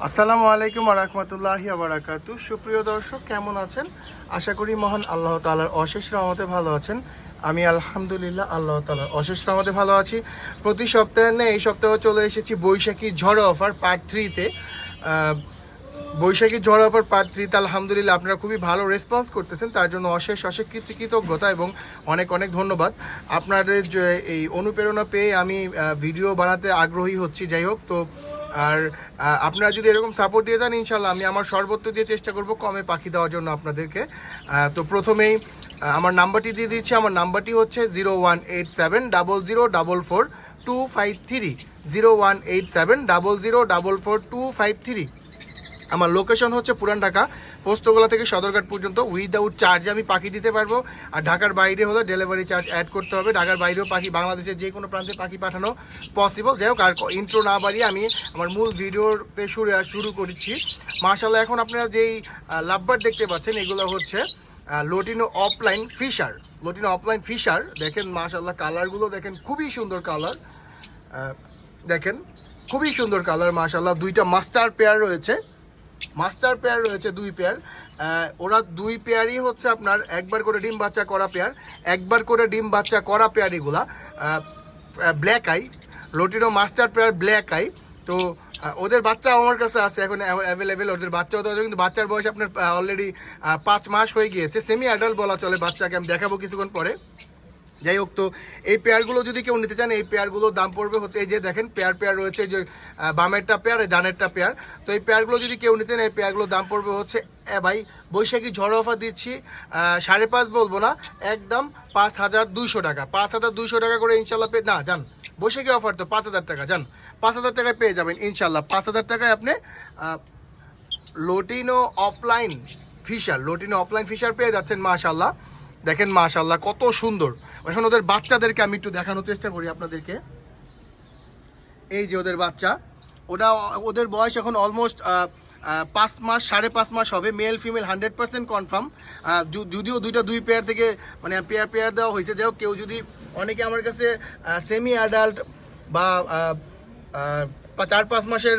আসসালামু আলাইকুম রহমতুল্লাহি আবরাকাতু সুপ্রিয় দর্শক, কেমন আছেন? আশা করি মহান আল্লাহ তালার অশেষ রহমতে ভালো আছেন। আমি আলহামদুলিল্লাহ আল্লাহ তালার অশেষ রহমতে ভালো আছি। প্রতি সপ্তাহে নেই এই সপ্তাহে চলে এসেছি বৈশাখী ঝড় অফার পার্ট থ্রিতে বৈশাখী ঝড় অফার পার্ট থ্রিতে আলহামদুলিল্লাহ আপনারা খুবই ভালো রেসপন্স করতেছেন। তার জন্য অশেষ অশেষ কৃত- কৃতজ্ঞতা এবং অনেক অনেক ধন্যবাদ। আপনাদের এই অনুপ্রেরণা পেয়ে আমি ভিডিও বানাতে আগ্রহী হচ্ছি। যাই হোক, তো আর আপনারা যদি এরকম সাপোর্ট দিয়ে দেন ইনশাল্লাহ আমি আমার সর্বত্র দিয়ে চেষ্টা করব কমে পাখি দেওয়ার জন্য আপনাদেরকে। তো প্রথমেই আমার নাম্বারটি দিয়ে দিচ্ছি। আমার নাম্বারটি হচ্ছে zero one eight seven double zero double four two five three zero one eight seven double zero double four two five three আমার লোকেশন হচ্ছে পুরান ঢাকা। পোস্তগোলা থেকে সদরঘাট পর্যন্ত উইদাউট চার্জে আমি পাখি দিতে পারব। আর ঢাকার বাইরে হলে ডেলিভারি চার্জ অ্যাড করতে হবে। ঢাকার বাইরেও পাখি, বাংলাদেশের যে কোনো প্রান্তে পাখি পাঠানো পসিবল যাই হোক, আর ইন্ট্রো না বাড়িয়ে আমি আমার মূল ভিডিওতে শুরু শুরু করেছি। মার্শাল্লাহ এখন আপনারা যেই লাভবার দেখতে পাচ্ছেন, এগুলো হচ্ছে lutino opaline Fischer lutino opaline Fischer দেখেন মার্শাল্লাহ কালারগুলো দেখেন খুবই সুন্দর কালার দেখেন, খুবই সুন্দর কালার মার্শাল্লাহ দুইটা মাস্টার পেয়ার রয়েছে। মাস্টার পেয়ার রয়েছে দুই পেয়ার। ওরা দুই পেয়ারই হচ্ছে আপনার, একবার করে ডিম বাচ্চা করা পেয়ার, একবার করে ডিম বাচ্চা করা পেয়ার এগুলা black eye lutino master pair black eye তো ওদের বাচ্চা আমার কাছে আছে, এখন অ্যাভেলেবেল ওদের বাচ্চাও তো কিন্তু বাচ্চার বয়স আপনার অলরেডি পাঁচ মাস হয়ে গিয়েছে। সেমি অ্যাডাল্ট বলা চলে বাচ্চাকে, আমি দেখাবো কিছুক্ষণ পরে। যাই হোক, তো এই পেয়ারগুলো যদি কেউ নিতে চান, এই পেয়ারগুলোর দাম পড়বে হচ্ছে এই যে দেখেন, পেয়ার পেয়ার রয়েছে যে বামেরটা পেয়ার, এই ডানেরটা পেয়ার। তো এই পেয়ারগুলো যদি কেউ নিতে চান, এই পেয়ারগুলোর দাম পড়বে হচ্ছে ভাই, বৈশাখী ঝড় অফার দিচ্ছি সাড়ে পাঁচ বলব না, একদম পাঁচ হাজার দুইশো টাকা, পাঁচ হাজার দুইশো টাকা করে ইনশাল্লাহ পে না, যান, বৈশাখী অফার তো পাঁচ হাজার টাকা, যান, পাঁচ হাজার টাকায় পেয়ে যাবেন ইনশাল্লাহ। পাঁচ হাজার টাকায় আপনি lutino opaline Fischer, lutino opaline Fischer পেয়ে যাচ্ছেন, মাশাল্লাহ। দেখেন মাশাল্লাহ কত সুন্দর। এখন ওদের বাচ্চাদেরকে আমি একটু দেখানোর চেষ্টা করি আপনাদেরকে। এই যে ওদের বাচ্চা ওটা ওদের বয়স এখন অলমোস্ট পাঁচ মাস, সাড়ে পাঁচ মাস হবে male female hundred percent confirm যদিও দুইটা দুই পেয়ার থেকে মানে পেয়ার পেয়ার দেওয়া হয়েছে। যাই কেউ যদি অনেকে আমার কাছে সেমি অ্যাডাল্ট বা চার পাঁচ মাসের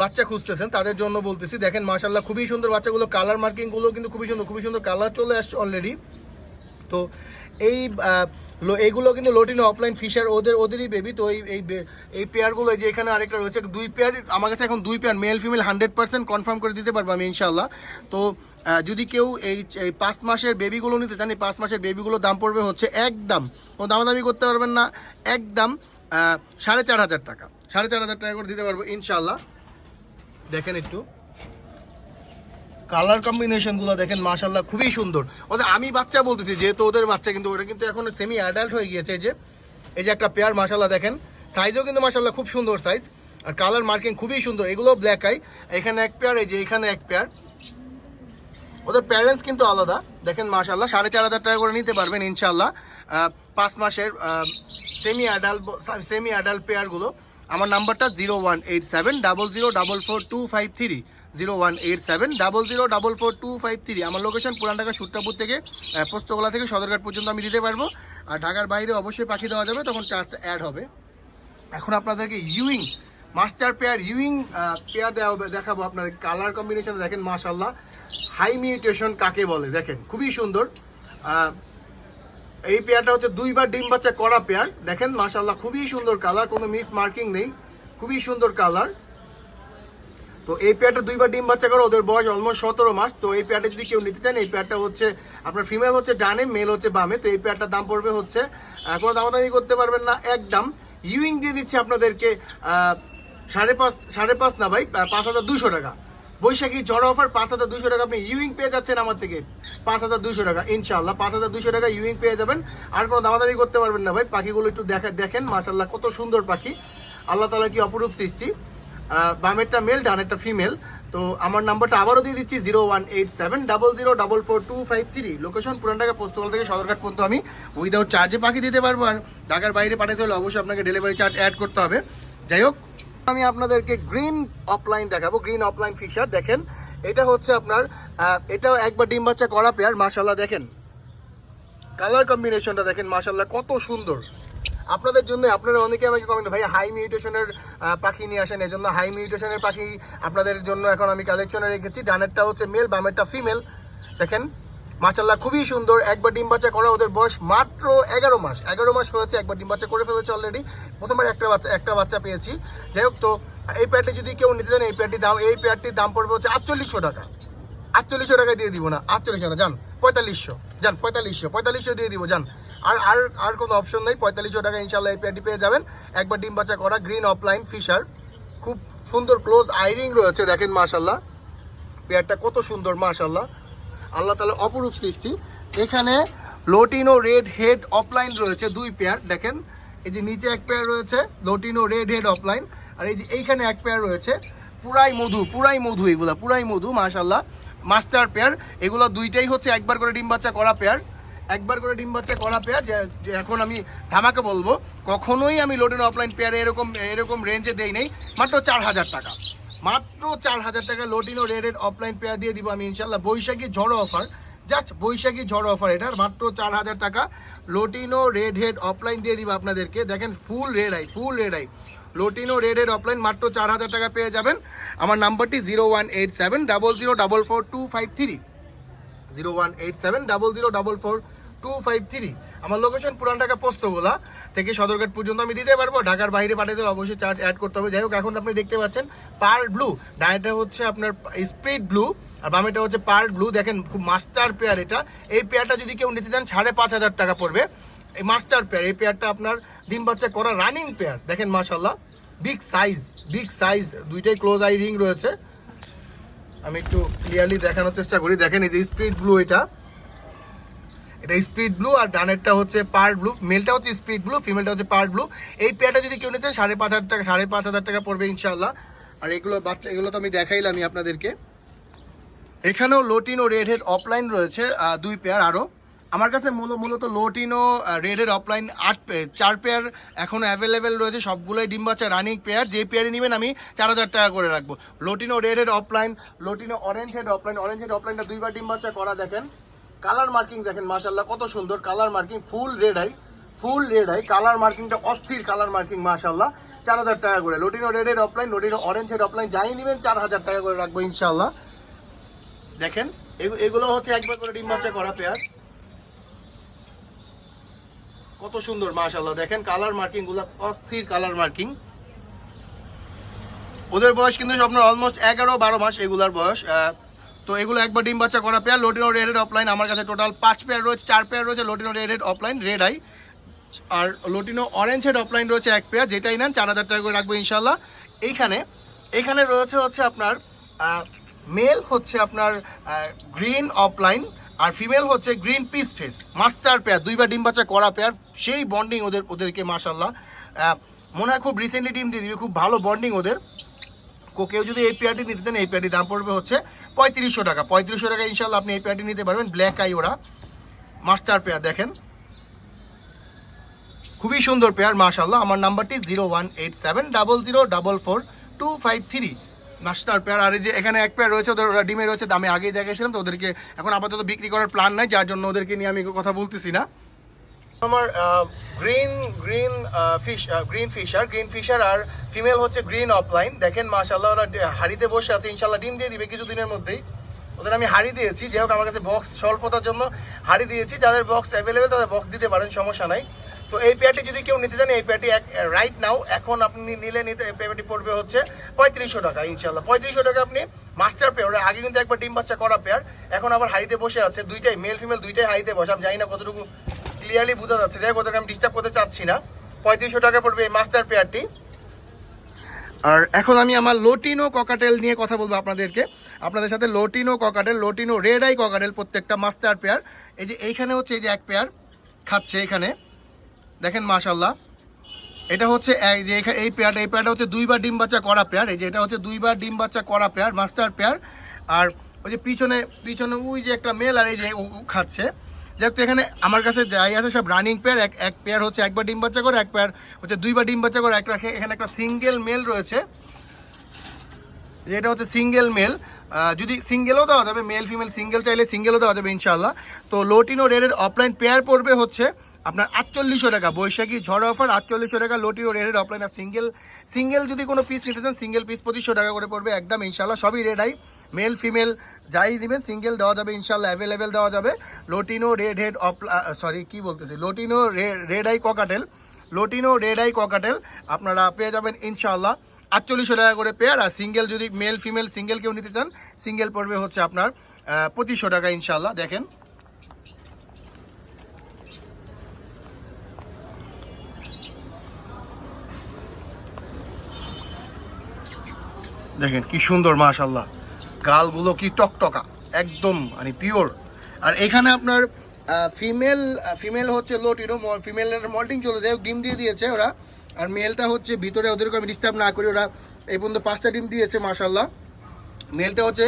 বাচ্চা খুঁজতেছেন, তাদের জন্য বলতেছি, দেখেন মাশাল্লাহ খুবই সুন্দর বাচ্চাগুলো কালার মার্কিংগুলো কিন্তু খুবই সুন্দর খুবই সুন্দর কালার চলে আসছে অলরেডি তো এই এইগুলো কিন্তু লোটিনো অফলাইন ফিশার ওদের, ওদেরই বেবি তো এই এই এই পেয়ারগুলো যে এখানে আরেকটা রয়েছে দুই পেয়ার আমার কাছে এখন দুই pair male female hundred percent confirm করে দিতে পারব আমি ইনশাল্লাহ তো যদি কেউ এই পাঁচ মাসের বেবিগুলো নিতে চান, এই পাঁচ মাসের বেবিগুলোর দাম পড়বে হচ্ছে একদম, কোনো দামাদামি করতে পারবেন না, একদম সাড়ে চার হাজার টাকা, সাড়ে চার হাজার টাকা করে দিতে পারব ইনশাল্লাহ দেখেন একটু। কালার কম্বিনেশনগুলো দেখেন মাশাল্লাহ খুবই সুন্দর। ওদের আমি বাচ্চা বলতেছি, যেহেতু ওদের বাচ্চা, কিন্তু ওটা কিন্তু এখন সেমি অ্যাডাল্ট হয়ে গিয়েছে যে, এই যে একটা পেয়ার মাশাল্লাহ দেখেন। সাইজও কিন্তু মাশাল্লাহ খুব সুন্দর সাইজ আর কালার মার্কিং খুবই সুন্দর, এগুলো ব্ল্যাক আই এখানে এক পেয়ার এই যে এখানে এক পেয়ার ওদের প্যারেন্টস কিন্তু আলাদা। দেখেন মাশাল্লাহ সাড়ে চার হাজার টাকা করে নিতে পারবেন ইনশাল্লাহ পাঁচ মাসের সেমি অ্যাডাল্ট সেমি অ্যাডাল্ট পেয়ারগুলো আমার নাম্বারটা zero one eight seven double zero double four two five three zero one eight seven double zero double four two five three. আমার লোকেশন পুরান ঢাকা থেকে পোস্তগোলা থেকে সদরঘাট পর্যন্ত আমি দিতে পারব। আর ঢাকার বাইরে অবশ্যই পাখি দেওয়া যাবে, তখন চার্জটা অ্যাড হবে। এখন আপনাদেরকে ইউইং মাস্টার পেয়ার ইউইং পেয়ার দেওয়া হবে, দেখাবো আপনাদের কালার কম্বিনেশন দেখেন মাশাল্লাহ হাই মিউটেশন কাকে বলে? দেখেন, খুবই সুন্দর। এই পেয়ারটা হচ্ছে দুইবার ডিম বাচ্চা করা পেয়ার দেখেন মাশাল্লাহ খুবই সুন্দর কালার কোনো মিস মার্কিং নেই। খুবই সুন্দর কালার তো এই পেয়ারটা দুইবার ডিম বাচ্চা করে ওদের বয়স অলমোস্ট সতেরো মাস। তো এই পেয়ারটা যদি কেউ নিতে চান এই পেয়ারটা হচ্ছে আপনার ফিমেল হচ্ছে ডানে মেল হচ্ছে বামে। তো এই পেয়ারটার দাম পড়বে হচ্ছে কোনো দামাদামি করতে পারবেন না, একদম। ইউইং দিয়ে দিচ্ছে আপনাদেরকে সাড়ে পাঁচ সাড়ে পাঁচ না ভাই পাঁচ হাজার দুশো টাকা। বৈশাখী ঝড় অফার পাঁচ হাজার দুশো টাকা আপনি ইউইং পেয়ে যাচ্ছেন আমার থেকে। পাঁচ হাজার দুশো টাকা ইনশাল্লাহ পাঁচ হাজার দুশো টাকা ইউইং পেয়ে যাবেন। আর কোনো দামাদামি করতে পারবেন না ভাই, পাখিগুলো একটু দেখা, দেখেন মাশাল্লাহ কত সুন্দর পাখি। আল্লাহ তালা কি অপরূপ সৃষ্টি। বামেরটা মেল ডানেরটা ফিমেল তো আমার নাম্বারটা আবারও দিয়ে দিচ্ছি zero one eight seven double zero double four two five three location Puran Dhaka Postogola থেকে সদরঘাট পর্যন্ত আমি উইদাউট চার্জে পাখি দিতে পারব। আর ঢাকার বাইরে পাঠাতে হলে অবশ্যই আপনাকে ডেলিভারি চার্জ অ্যাড করতে হবে। যাই হোক, আমি আপনাদেরকে গ্রিন অফলাইন দেখাবো গ্রিন অফলাইন ফিশার দেখেন, এটা হচ্ছে আপনার এটাও একবার ডিম বাচ্চা করা পেয়ার মাশাল্লাহ দেখেন। কালার কম্বিনেশনটা দেখেন মাশাল্লাহ কত সুন্দর। আপনাদের জন্য, আপনারা অনেকে আমাকে কমেন্ট ভাই হাই মিউটেশনের পাখি নিয়ে আসেন। এজন্য হাই মিউটেশনের পাখি আপনাদের জন্য এখন আমি কালেকশনে রেখেছি। ডানেরটা হচ্ছে মেল বামেরটা ফিমেল দেখেন মাশাল্লাহ খুবই সুন্দর। একবার ডিম বাচ্চা করা ওদের বয়স মাত্র এগারো মাস। এগারো মাস হয়েছে, একবার ডিম বাচ্চা করে ফেলেছে অলরেডি প্রথমবার একটা বাচ্চা একটা বাচ্চা পেয়েছি। যাই হোক, তো এই পেয়ারটি যদি কেউ নিতে চান, এই পেয়ারটির দাম, এই পেয়ারটির দাম পড়বে হচ্ছে আটচল্লিশশো টাকা। আটচল্লিশশো টাকা দিয়ে দিব না, আটচল্লিশশো না যান, পঁয়তাল্লিশশো যান, পঁয়তাল্লিশশো পঁয়তাল্লিশশো দিয়ে দিব, যান। আর আর আর কোনো অপশন নেই। পঁয়তাল্লিশশো টাকা ইনশাল্লাহ এই পেয়ারটি পেয়ে যাবেন। একবার ডিম বাচ্চা করা গ্রিন অফলাইন ফিশার খুব সুন্দর ক্লোজ আইরিং রয়েছে, দেখেন মাশাল্লাহ পেয়ারটা কত সুন্দর মাশাল্লাহ আল্লাহ তালা অপরূপ সৃষ্টি। এখানে লোটিনো রেড হেড অফলাইন রয়েছে, দুই পেয়ার, দেখেন। এই যে নিচে এক পেয়ার রয়েছে লোটিনো রেড হেড অফলাইন আর এই যে এইখানে এক পেয়ার রয়েছে, পুরাই মধু পুরাই মধু এগুলা, পুরাই মধু মাশাল্লাহ মাস্টার পেয়ার, এগুলো দুইটাই হচ্ছে একবার করে ডিম বাচ্চা করা পেয়ার। একবার করে ডিম বাচ্চা করা পেয়ার যে এখন আমি ধামাকে বলব, কখনোই আমি লোডেন অফলাইন পেয়ারে এরকম এরকম রেঞ্জে দেই নেই, মাত্র চার হাজার টাকা। মাত্র চার হাজার টাকা লোটিনো রেডের অফলাইন পেয়ার দিয়ে দিব আমি ইনশাল্লাহ বৈশাখী ঝড়ো অফার জাস্ট বৈশাখী ঝড়ো অফার এটার মাত্র চার হাজার টাকা। লোটিনো রেড হেড অফলাইন দিয়ে দিব আপনাদেরকে। দেখেন full red eye full red eye lutino red head opaline মাত্র চার হাজার টাকা পেয়ে যাবেন। আমার নাম্বারটি zero one eight seven double zero double four two five three. Zero one eight seven double zero double four two five three আমার location পুরান ঢাকা পোস্তগোলা থেকে সদরঘাট পর্যন্ত আমি দিতে পারব। ঢাকার বাইরে পাঠাতে অবশ্যই চার্জ অ্যাড করতে হবে। যাই হোক, এখন আপনি দেখতে পাচ্ছেন পার ব্লু ডায়েটা হচ্ছে আপনার স্প্রিট ব্লু আর বামেটা হচ্ছে পার ব্লু দেখেন, খুব মাস্টার পেয়ার এটা। এই পেয়ারটা যদি কেউ নিতে চান, সাড়ে পাঁচ হাজার টাকা পড়বে। এই মাস্টার পেয়ার এই পেয়ারটা আপনার ডিম বাচ্চা করা রানিং পেয়ার দেখেন মাশাল্লাহ বিগ সাইজ বিগ সাইজ দুইটাই ক্লোজ আই রিং রয়েছে। আমি একটু ক্লিয়ারলি দেখানোর চেষ্টা করি। দেখেন, এই যে স্প্রিট ব্লু এটা। এটা স্পিড ব্লু আর ডানেরটা হচ্ছে পার ব্লু মেলটা হচ্ছে স্পিড ব্লু ফিমেলটা হচ্ছে পার ব্লু এই পেয়ারটা যদি কেউ নিতে সাড়ে পাঁচ হাজার টাকা, সাড়ে পাঁচ হাজার টাকা পড়বে ইনশাল্লাহ আর এগুলো বাচ্চা, এগুলো তো আমি দেখাইলাম আপনাদেরকে। এখানেও lutino red head opaline রয়েছে দুই পেয়ার আরও। আমার কাছে মূল মূলত লোটিনো রেড হেড অফলাইন আট পেয়ার চার পেয়ার এখনও অ্যাভেলেবেল রয়েছে, সবগুলোই ডিম বাচ্চা রানিং পেয়ার যে পেয়ারে নেবেন আমি চার হাজার টাকা করে রাখব। Lutino red head opaline lutino orange head opaline orange head অফলাইনটা দুইবার ডিম বাচ্চা করা দেখেন। কালার মার্কিং দেখেন মাশাল্লাহ কত সুন্দর colour marking full red eye full red eye colour মার্কিংটা অস্থির কালার মার্কিং মাশাল্লাহ চার হাজার টাকা করে। লোটিনো রেডের অফলাইন লোটিনো অরেঞ্জ অফলাইন যাই নেবেন, চার হাজার টাকা করে রাখব ইনশাল্লাহ দেখেন এগুলো হচ্ছে একবার করে ডিম বাচ্চা করা পেয়ার। কত সুন্দর মাশাল্লাহ দেখেন কালার মার্কিংগুলা অস্থির কালার মার্কিং ওদের বয়স কিন্তু আপনার অলমোস্ট এগারো বারো মাস এগুলার বয়স। তো এগুলো একবার ডিম বাচ্চা করা পেয়ার লোটিনো রেডেড অফলাইন আমার কাছে টোটাল পাঁচ পেয়ার রয়েছে, চার পেয়ার রয়েছে lutino red head opaline red eye আর লোটিনো অরেঞ্জ হেড অফলাইন রয়েছে এক পেয়ার যেটাই নেন, চার হাজার টাকা করে রাখব ইনশাল্লাহ এইখানে এখানে রয়েছে হচ্ছে আপনার মেল হচ্ছে আপনার গ্রিন অফলাইন আর ফিমেল হচ্ছে green peach face master pair দুইবার ডিম বাচ্চা করা পেয়ার সেই বন্ডিং ওদের, ওদেরকে মাসাল্লাহ মনে হয় খুব রিসেন্টলি ডিম দিয়ে দিবে, খুব ভালো বন্ডিং ওদের। কেউ যদি এই পেয়ারটি নিতে দেন এই পেয়ারটির দাম পড়বে হচ্ছে পঁয়ত্রিশশো টাকা। পঁয়ত্রিশশো টাকা ইনশাল্লাহ আপনি এই পেয়ারটি নিতে পারবেন। ব্ল্যাক আই ওরা মাস্টার পেয়ার দেখেন। খুবই সুন্দর পেয়ার মাশাল্লাহ আমার নাম্বারটি zero one eight seven double zero double four two five three. Master pair আর এই যে এখানে এক পেয়ার রয়েছে, ওদের ডিমে রয়েছে, দামে আগেই দেখেছিলাম তো ওদেরকে এখন আপাতত বিক্রি করার প্ল্যান নাই, যার জন্য ওদেরকে নিয়ে আমি কথা বলতেছি না। আমার green green fish green Fischer green Fischer আর ফিমেল হচ্ছে গ্রিন অফলাইন দেখেন মাশাল্লাহ ওরা হাড়িতে বসে আছে ইনশাল্লাহ ডিম দিয়ে দিবে কিছুদিনের মধ্যেই। ওদের আমি হাড়ি দিয়েছি যেহেতু আমার কাছে বক্স স্বল্পতার জন্য হাড়ি দিয়েছি। যাদের বক্স অ্যাভেলেবেল তাদের বক্স দিতে পারেন, সমস্যা নাই। তো এই পেয়ারটি যদি কেউ নিতে চান, এই পেয়ারটি এক রাইট নাও এখন আপনি নিলে নিতে এই পেয়ারটি পড়বে হচ্ছে পঁয়ত্রিশশো টাকা ইনশাল্লাহ পঁয়ত্রিশশো টাকা আপনি মাস্টার পেয়ার আগে কিন্তু একবার ডিম বাচ্চা করা পেয়ার এখন আবার হাড়িতে বসে আছে, দুইটাই মেল ফিমেল দুইটাই হাড়িতে বসে, আমি জানি না কতটুকু ক্লিয়ারলি বোঝা যাচ্ছে। যাই হোক আমি ডিস্টার্ব করতে চাচ্ছি না। পঁয়ত্রিশশো টাকা পড়বে এই মাস্টার পেয়ারটি আর এখন আমি আমার লোটিনো ককাটেল নিয়ে কথা বলব আপনাদেরকে। আপনাদের সাথে lutino cockatiel lutino red eye cockatiel প্রত্যেকটা মাস্টার পেয়ার এই যে এইখানে হচ্ছে এই যে এক পেয়ার খাচ্ছে এখানে। দেখেন মাশাল্লাহ এটা হচ্ছে এই যে এখানে এই পেয়ারটা এই পেয়ারটা হচ্ছে দুইবার ডিম বাচ্চা করা পেয়ার এই যে এটা হচ্ছে দুইবার ডিম বাচ্চা করা পেয়ার মাস্টার পেয়ার আর ওই যে পিছনে পিছনে ওই যে একটা মেল আর এই যে ও খাচ্ছে। যাক এখানে আমার কাছে যাই আছে সব রানিং পেয়ার এক এক পেয়ার হচ্ছে একবার ডিম বাচ্চা করে, এক পেয়ার হচ্ছে দুইবার ডিম বাচ্চা করে এক রাখে, এখানে একটা সিঙ্গেল মেল রয়েছে। যেটা হচ্ছে সিঙ্গেল মেল যদি সিঙ্গেলও দেওয়া যাবে, মেল, ফিমেল, সিঙ্গেল চাইলে সিঙ্গেলও দেওয়া যাবে ইনশাল্লাহ তো লোটিনো রেডের অফলাইন পেয়ার পড়বে হচ্ছে আপনার আটচল্লিশশো টাকা, বৈশাখী ঝড় অফার আটচল্লিশশো টাকা লোটিনো রেডের অফলাইন আর সিঙ্গেল সিঙ্গেল যদি কোনো পিস নিতে চান সিঙ্গেল পিস পঁচিশশো টাকা করে পড়বে একদম ইনশাল্লাহ সবই রেডাই মেল ফিমেল যাই দিবেন সিঙ্গেল দেওয়া যাবে ইনশাল্লাহ অ্যাভেলেবেল দেওয়া যাবে। Lutino red head off sorry কি বলতেছি? Lutino red eye cockatiel lutino red eye cockatiel আপনারা পেয়ে যাবেন ইনশাল্লাহ আটচল্লিশশো টাকা করে পেয়ার আর সিঙ্গেল যদি মেল ফিমেল সিঙ্গেল কেউ নিতে চান সিঙ্গেল পড়বে হচ্ছে আপনার পঁচিশশো টাকা ইনশাল্লাহ দেখেন। দেখেন কি সুন্দর মাশাল্লাহ গালগুলো কি টকটকা, একদম মানে পিওর আর এখানে আপনার ফিমেল ফিমেল হচ্ছে লোটিনো ফিমেলের মল্টিং চলে যায়, ডিম দিয়ে দিয়েছে ওরা। আর মেলটা হচ্ছে ভিতরে ওদেরকে আমি ডিস্টার্ব না করি ওরা এই পর্যন্ত পাঁচটা ডিম দিয়েছে মাশাল্লাহ মেলটা হচ্ছে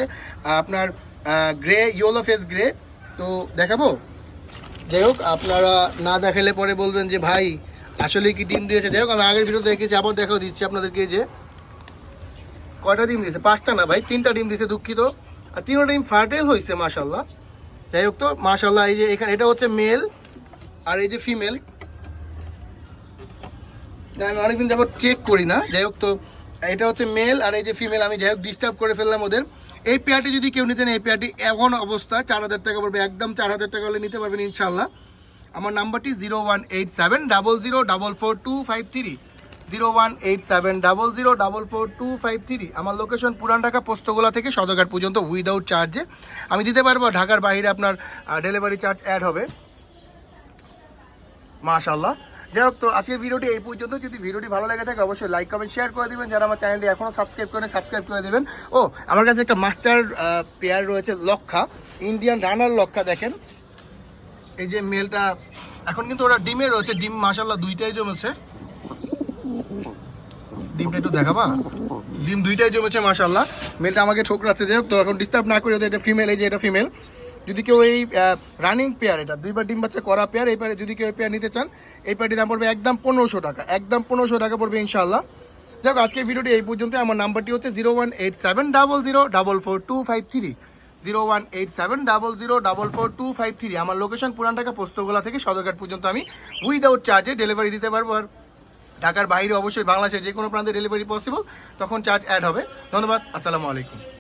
আপনার গ্রে ইয়েলো ফেস গ্রে তো দেখাবো? যাই হোক, আপনারা না দেখালে পরে বলবেন যে, ভাই, আসলে কি ডিম দিয়েছে? যাই হোক, আমি আগের ভিডিও দেখেছি, আবার দেখাও দিচ্ছি আপনাদেরকে যে। কয়টা ডিম দিয়েছে? পাঁচটা না ভাই, তিনটা ডিম দিয়েছে, দুঃখিত। আর তিনটা ডিম ফার্টেল হয়েছে মাশাল্লাহ যাই হোক তো মাশাল্লাহ এই যে এখানে, এটা হচ্ছে মেল আর এই যে ফিমেল আমি অনেকদিন যাবত চেক করি না। যাই হোক তো, এটা হচ্ছে মেল আর এই যে ফিমেল আমি যাই হোক ডিস্টার্ব করে ফেললাম ওদের। এই পেয়ারটি যদি কেউ নিতেন এই পেয়ারটি এখন অবস্থা, চার হাজার টাকা পড়বে, একদম চার হাজার টাকা হলে নিতে পারবেন ইনশাল্লাহ আমার নাম্বারটি zero one eight seven double zero double four two five three zero one eight seven double zero double four two five three আমার লোকেশন পুরান ঢাকা, পোস্তগোলা থেকে সদরঘাট পর্যন্ত উইদাউট চার্জে আমি দিতে পারব, ঢাকার বাইরে আপনার ডেলিভারি চার্জ অ্যাড হবে। মাশাল্লাহ যাই হোক তো আজকের ভিডিওটি এই পর্যন্ত। যদি ভিডিওটি ভালো লাগে থাকে, অবশ্যই লাইক কমেন্ট শেয়ার করে দিবেন। যারা আমার চ্যানেলটি এখনও সাবস্ক্রাইব করেন সাবস্ক্রাইব করে দেবেন। ও, আমার কাছে একটা মাস্টার পেয়ার রয়েছে, লক্ষা। ইন্ডিয়ান রানার লক্ষা, দেখেন। এই যে মেলটা, এখন কিন্তু ওরা ডিমে রয়েছে। ডিম মাশাল্লাহ দুইটাই জমেছে। ডিমটা একটু দেখাবা? ডিম দুইটাই জমেছে মাশাল্লাহ মেলটা আমাকে ঠোকরাচ্ছে। যাই হোক তো এখন ডিস্টার্ব না করে এটা ফিমেল এই যে এটা ফিমেল যদি কেউ এই রানিং পেয়ার এটা, দুইবার ডিম বাচ্চা করা পেয়ার এই পেয়ারে যদি কেউ এই পেয়ার নিতে চান, এই পেয়ারটির দাম পড়বে একদম পনেরোশো টাকা, একদম পনেরোশো টাকা পড়বে ইনশাল্লাহ যাই হোক আজকের ভিডিওটি এই পর্যন্ত আমার নাম্বারটি হচ্ছে zero one eight seven double zero double four two five three zero one eight seven double zero double four two five three আমার লোকেশন পুরান ঢাকা, পোস্তগোলা থেকে সদরঘাট পর্যন্ত আমি উইদাউট চার্জে ডেলিভারি দিতে পারব। আর ঢাকার বাইরে অবশ্যই বাংলাদেশের যে কোনো প্রান্তে ডেলিভারি পসিবল তখন চার্জ অ্যাড হবে। ধন্যবাদ, আসসালামু আলাইকুম।